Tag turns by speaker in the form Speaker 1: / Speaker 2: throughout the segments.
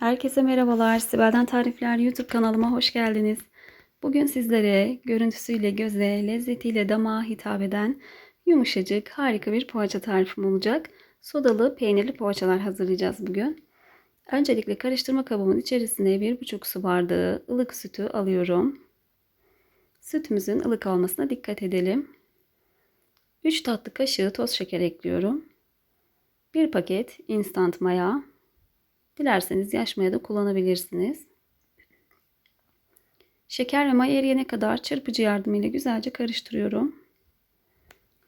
Speaker 1: Herkese merhabalar. Sibel'den Tarifler YouTube kanalıma hoş geldiniz. Bugün sizlere görüntüsüyle göze, lezzetiyle damağa hitap eden yumuşacık, harika bir poğaça tarifim olacak. Sodalı peynirli poğaçalar hazırlayacağız bugün. Öncelikle karıştırma kabımın içerisine 1,5 su bardağı ılık sütü alıyorum. Sütümüzün ılık olmasına dikkat edelim. 3 tatlı kaşığı toz şeker ekliyorum. 1 paket instant maya, Dilerseniz yaş maya da kullanabilirsiniz. Şeker ve maya eriyene kadar çırpıcı yardımıyla güzelce karıştırıyorum.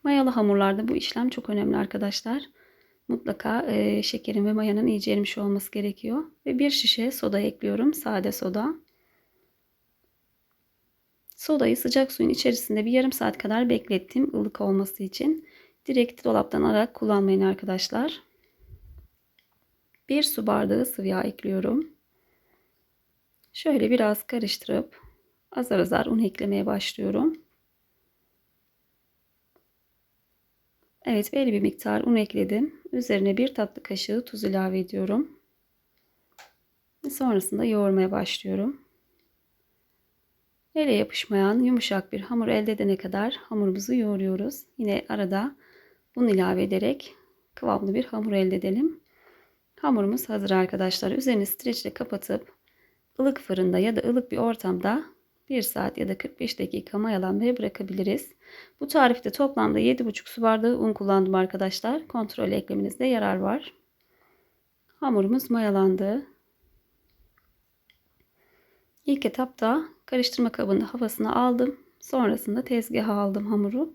Speaker 1: Mayalı hamurlarda bu işlem çok önemli arkadaşlar. Mutlaka e, şekerin ve mayanın iyice erimiş olması gerekiyor. Ve bir şişe soda ekliyorum. Sade soda. Sodayı sıcak suyun içerisinde bir yarım saat kadar beklettim ılık olması için. Direkt dolaptan alarak kullanmayın arkadaşlar. 1 su bardağı sıvı yağ ekliyorum. Şöyle biraz karıştırıp azar azar un eklemeye başlıyorum. Evet belli bir miktar un ekledim. Üzerine bir tatlı kaşığı tuz ilave ediyorum. Sonrasında yoğurmaya başlıyorum. Ele yapışmayan yumuşak bir hamur elde edene kadar hamurumuzu yoğuruyoruz. Yine arada un ilave ederek kıvamlı bir hamur elde edelim. Hamurumuz hazır arkadaşlar. Üzerini streçle kapatıp ılık fırında ya da ılık bir ortamda 1 saat ya da 45 dakika mayalanmaya bırakabiliriz. Bu tarifte toplamda 7,5 su bardağı un kullandım arkadaşlar. Kontrol eklemenizde yarar var. Hamurumuz mayalandı. İlk etapta karıştırma kabının havasını aldım. Sonrasında tezgaha aldım hamuru.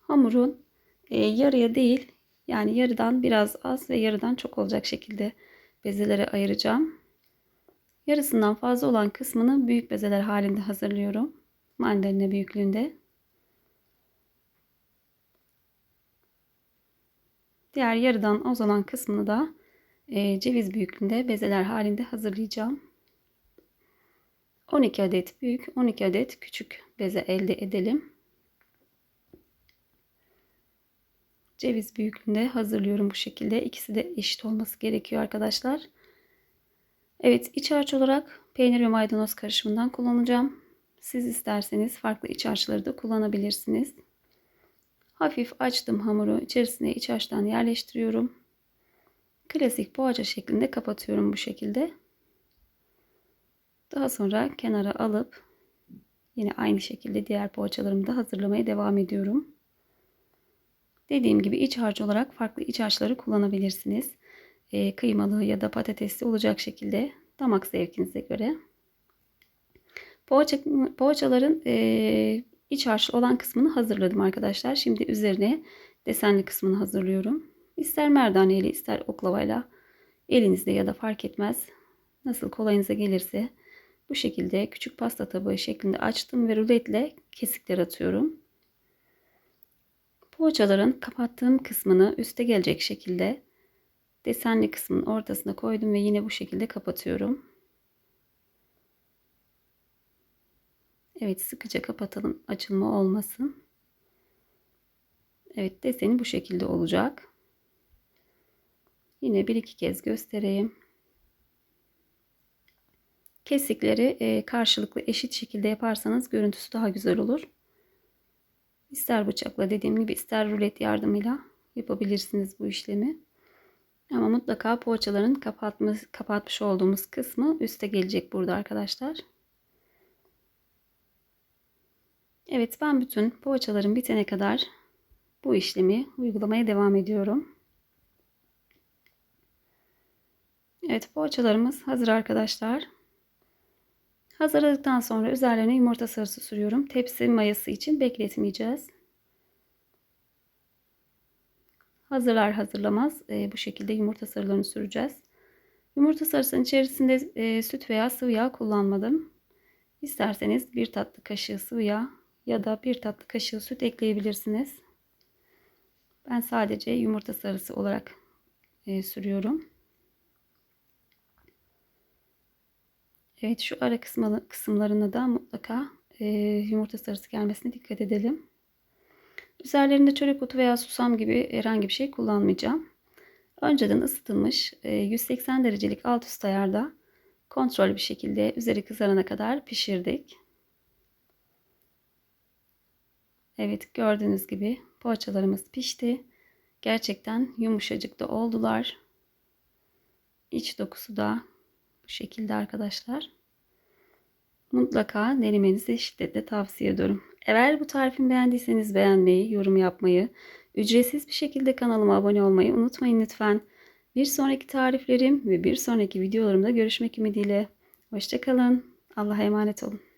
Speaker 1: Hamurun e, yarıya değil yani yarıdan biraz az ve yarıdan çok olacak şekilde bezelere ayıracağım. Yarısından fazla olan kısmını büyük bezeler halinde hazırlıyorum. Mandalina büyüklüğünde. Diğer yarıdan az olan kısmını da e, ceviz büyüklüğünde bezeler halinde hazırlayacağım. 12 adet büyük, 12 adet küçük beze elde edelim. Ceviz büyüklüğünde hazırlıyorum bu şekilde. İkisi de eşit olması gerekiyor arkadaşlar. Evet iç harç olarak peynir ve maydanoz karışımından kullanacağım. Siz isterseniz farklı iç harçları da kullanabilirsiniz. Hafif açtım hamuru. içerisine iç harçtan yerleştiriyorum. Klasik poğaça şeklinde kapatıyorum bu şekilde. Daha sonra kenara alıp yine aynı şekilde diğer poğaçalarımı da hazırlamaya devam ediyorum. Dediğim gibi iç harç olarak farklı iç harçları kullanabilirsiniz. E, kıymalı ya da patatesli olacak şekilde damak zevkinize göre. Poğaça, poğaçaların e, iç harç olan kısmını hazırladım arkadaşlar. Şimdi üzerine desenli kısmını hazırlıyorum. İster merdaneyle ister oklavayla elinizde ya da fark etmez. Nasıl kolayınıza gelirse bu şekilde küçük pasta tabağı şeklinde açtım ve ruletle kesikler atıyorum. Poğaçaların kapattığım kısmını üste gelecek şekilde desenli kısmın ortasına koydum ve yine bu şekilde kapatıyorum. Evet sıkıca kapatalım açılma olmasın. Evet deseni bu şekilde olacak. Yine bir iki kez göstereyim. Kesikleri karşılıklı eşit şekilde yaparsanız görüntüsü daha güzel olur. İster bıçakla dediğim gibi ister rulet yardımıyla yapabilirsiniz bu işlemi. Ama mutlaka poğaçaların kapatmış, kapatmış olduğumuz kısmı üste gelecek burada arkadaşlar. Evet ben bütün poğaçaların bitene kadar bu işlemi uygulamaya devam ediyorum. Evet poğaçalarımız hazır arkadaşlar. Hazırladıktan sonra üzerlerine yumurta sarısı sürüyorum. Tepsi mayası için bekletmeyeceğiz. Hazırlar hazırlamaz e, bu şekilde yumurta sarılarını süreceğiz. Yumurta sarısının içerisinde e, süt veya sıvı yağ kullanmadım. İsterseniz bir tatlı kaşığı sıvı yağ ya da bir tatlı kaşığı süt ekleyebilirsiniz. Ben sadece yumurta sarısı olarak e, sürüyorum. Evet şu ara kısmı, kısımlarına da mutlaka e, yumurta sarısı gelmesine dikkat edelim. Üzerlerinde çörek otu veya susam gibi herhangi bir şey kullanmayacağım. Önceden ısıtılmış e, 180 derecelik alt üst ayarda kontrollü bir şekilde üzeri kızarana kadar pişirdik. Evet gördüğünüz gibi poğaçalarımız pişti. Gerçekten yumuşacık da oldular. İç dokusu da şekilde arkadaşlar. Mutlaka denemenizi şiddetle tavsiye ediyorum. Eğer bu tarifimi beğendiyseniz beğenmeyi, yorum yapmayı, ücretsiz bir şekilde kanalıma abone olmayı unutmayın lütfen. Bir sonraki tariflerim ve bir sonraki videolarımda görüşmek ümidiyle. Hoşçakalın. Allah'a emanet olun.